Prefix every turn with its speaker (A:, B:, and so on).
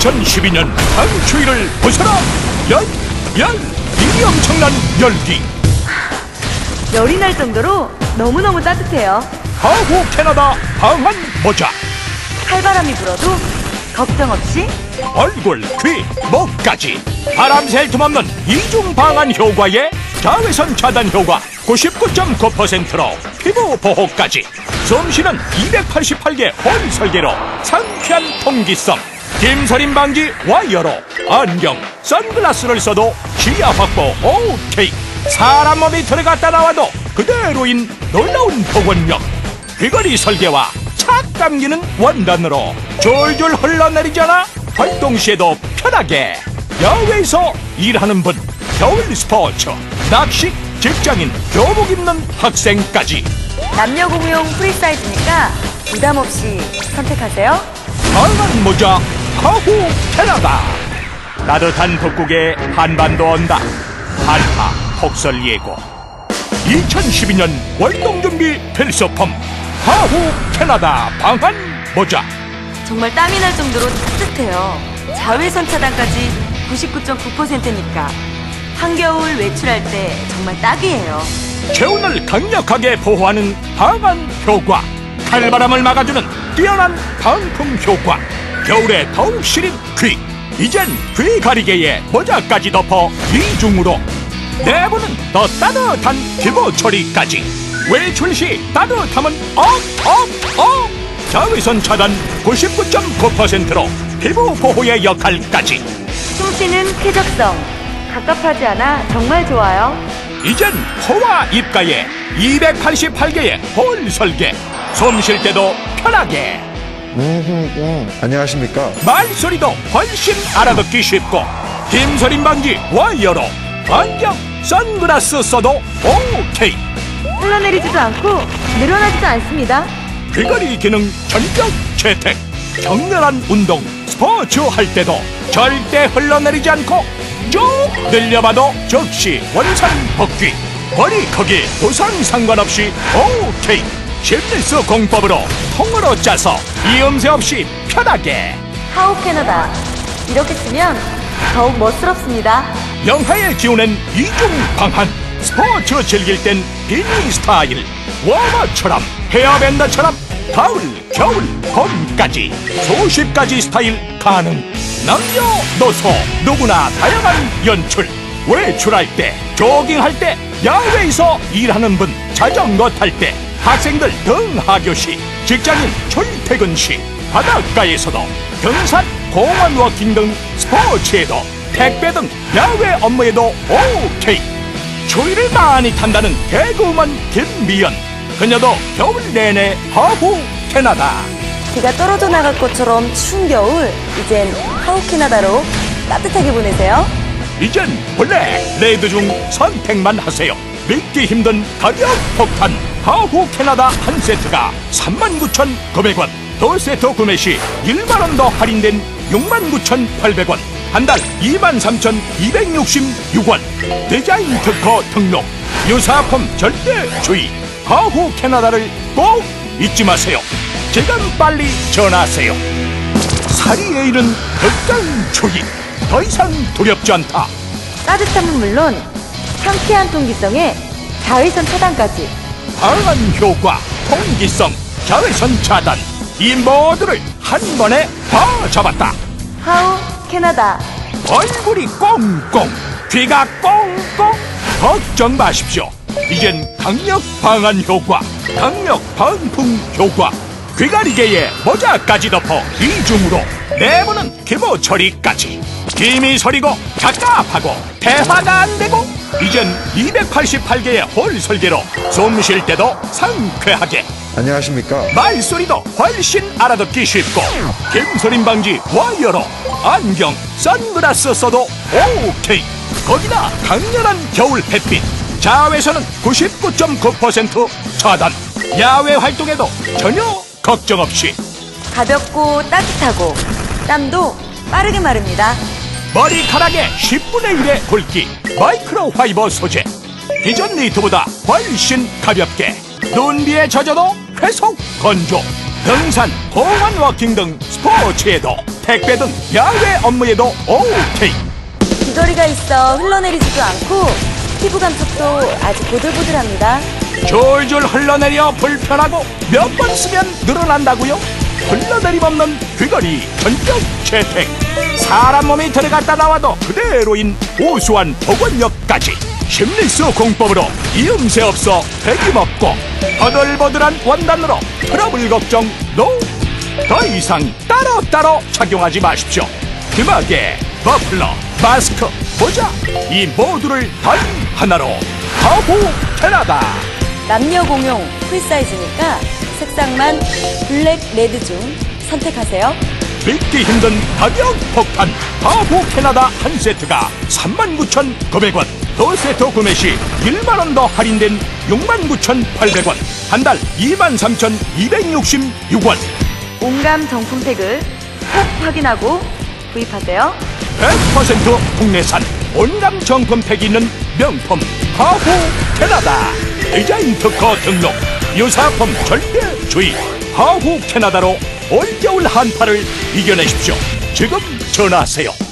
A: 2012년 강추위를 벗어라. 열, 열, 이 엄청난 열기.
B: 열이 날 정도로 너무너무 따뜻해요.
A: 하후 캐나다 방한 모자.
B: 칼바람이 불어도 걱정 없이
A: 얼굴, 귀, 목까지. 바람 셀 틈 없는 이중 방한 효과에 자외선 차단 효과 99.9%로 피부 보호까지. 숨쉬는 288개 홀 설계로 상쾌한 통기성 김서림 방지 와이어로 안경, 선글라스를 써도 시야 확보 오케이. 사람 몸이 들어갔다 나와도 그대로인 놀라운 복원력. 귀걸이 설계와 착 감기는 원단으로 졸졸 흘러내리잖아. 활동 시에도 편하게. 야외에서 일하는 분 겨울 스포츠 낚시 직장인 교복 입는 학생까지.
B: 남녀 공용 프리사이즈니까 부담 없이 선택하세요.
A: 강한 모자 하후 캐나다. 따뜻한 북극에 한반도 온다. 한파 폭설 예고. 2012년 월동준비 필수품 하후 캐나다 방한 모자.
B: 정말 땀이 날 정도로 따뜻해요. 자외선 차단까지 99.9%니까 한겨울 외출할 때 정말 딱이에요.
A: 체온을 강력하게 보호하는 방한 효과. 칼바람을 막아주는 뛰어난 방풍 효과 겨울에 더욱 시린 귀. 이젠 귀 가리개에 모자까지 덮어 이중으로 내부는 더 따뜻한 피부 처리까지. 외출 시? 따뜻함은 업업업! 자외선 차단 99.9%로 피부 보호의 역할까지.
B: 숨쉬는 쾌적성. 갑갑하지 않아 정말 좋아요.
A: 이젠 코와 입가에 288개의 홀 설계. 숨 쉴 때도 편하게
C: 음, 안녕하십니까?
A: 말소리도 훨씬 알아듣기 쉽고 김서림 방지 와이어로 안경 선글라스 써도 오케이
B: 흘러내리지도 않고 늘어나지도 않습니다.
A: 귀걸이 기능 전격 채택 격렬한 운동 스포츠 할 때도 절대 흘러내리지 않고 쭉 늘려봐도 즉시 원상 복귀 머리 크기 부상 상관없이 오케이 심리스 공법으로 통으로 짜서 이음새 없이 편하게.
B: 하우 캐나다. 이렇게 쓰면 더욱 멋스럽습니다.
A: 영하의 기운엔 이중 방한. 스포츠 즐길 땐 비니 스타일. 워머처럼 헤어밴드처럼 가을 겨울 봄까지 수십 가지 스타일 가능. 남녀노소 누구나 다양한 연출. 외출할 때 조깅할 때 야외에서 일하는 분 자전거 탈 때 학생들 등하교 시 직장인 출퇴근 시 바닷가에서도 등산 공원 워킹 등 스포츠에도 택배 등 야외 업무에도 오케이. 추위를 많이 탄다는 개그우먼 김미연. 그녀도 겨울 내내 하후 캐나다.
B: 비가 떨어져 나갈 것처럼 추운 겨울 이젠 하우 캐나다로 따뜻하게 보내세요.
A: 이젠 블랙 레드 중 선택만 하세요 믿기 힘든 가격 폭탄 하후 캐나다 한 세트가 39,900원. 두 세트 구매 시 1만원 더 할인된 69,800원. 한 달 23,266원. 디자인 특허 등록. 유사품 절대 주의. 하후 캐나다를 꼭 잊지 마세요. 지금 빨리 전화하세요. 사리에 이른 극강 추위 더 이상 두렵지 않다.
B: 따뜻함은 물론 상쾌한 통기성에 자외선 차단까지.
A: 강한 효과, 통기성, 자외선 차단. 이 모두를 한 번에 다 잡았다.
B: 하우 캐나다.
A: 얼굴이 꽁꽁 귀가 꽁꽁. 걱정 마십시오. 이젠 강력 방한 효과 강력 방풍 효과. 귀가리개에 모자까지 덮어 이중으로 내부는 기모 처리까지. 김이 서리고 갑갑하고 대화가 안 되고 이젠 288개의 홀 설계로 숨 쉴 때도 상쾌하게.
C: 안녕하십니까?
A: 말소리도 훨씬 알아듣기 쉽고 김소림 방지 와이어로 안경 선글라스 써도 오케이. 거기다 강렬한 겨울 햇빛. 자외선은 99.9% 차단. 야외 활동에도 전혀 걱정 없이.
B: 가볍고 따뜻하고 땀도 빠르게 마릅니다.
A: 머리카락의 10분의 1의 굵기 마이크로 파이버 소재 기존 니트보다 훨씬 가볍게 눈 비에 젖어도 계속 건조 등산, 공원 워킹 등 스포츠에도 택배 등 야외 업무에도 오케이
B: 귀걸이가 있어 흘러내리지도 않고 피부 감촉도 아주 보들보들합니다.
A: 졸졸 흘러내려 불편하고 몇 번 쓰면 늘어난다고요? 흘러내림 없는 귀걸이 전격 채택 사람 몸이 들어갔다 나와도 그대로인 우수한 복원력까지 심리스 공법으로 이음새 없어 배김없고 버들버들한 원단으로 트러블 걱정 노! 더 이상 따로따로 착용하지 마십시오. 귀마개, 머플러, 마스크, 모자 이 모두를 단 하나로 하부 캐나다
B: 남녀 공용 풀 사이즈니까 색상만 블랙, 레드 중 선택하세요.
A: 믿기 힘든 가격 폭탄. 하부 캐나다 한 세트가 39,900원. 더 세트 구매 시 1만원 더 할인된 69,800원. 한 달 23,266원.
B: 온감 정품팩을 꼭 확인하고 구입하세요.
A: 100% 국내산 온감 정품팩이 있는 명품 하부 캐나다. 디자인 특허 등록. 유사품 절대 주의 하부 캐나다로 올겨울 한파를 이겨내십시오. 지금 전화하세요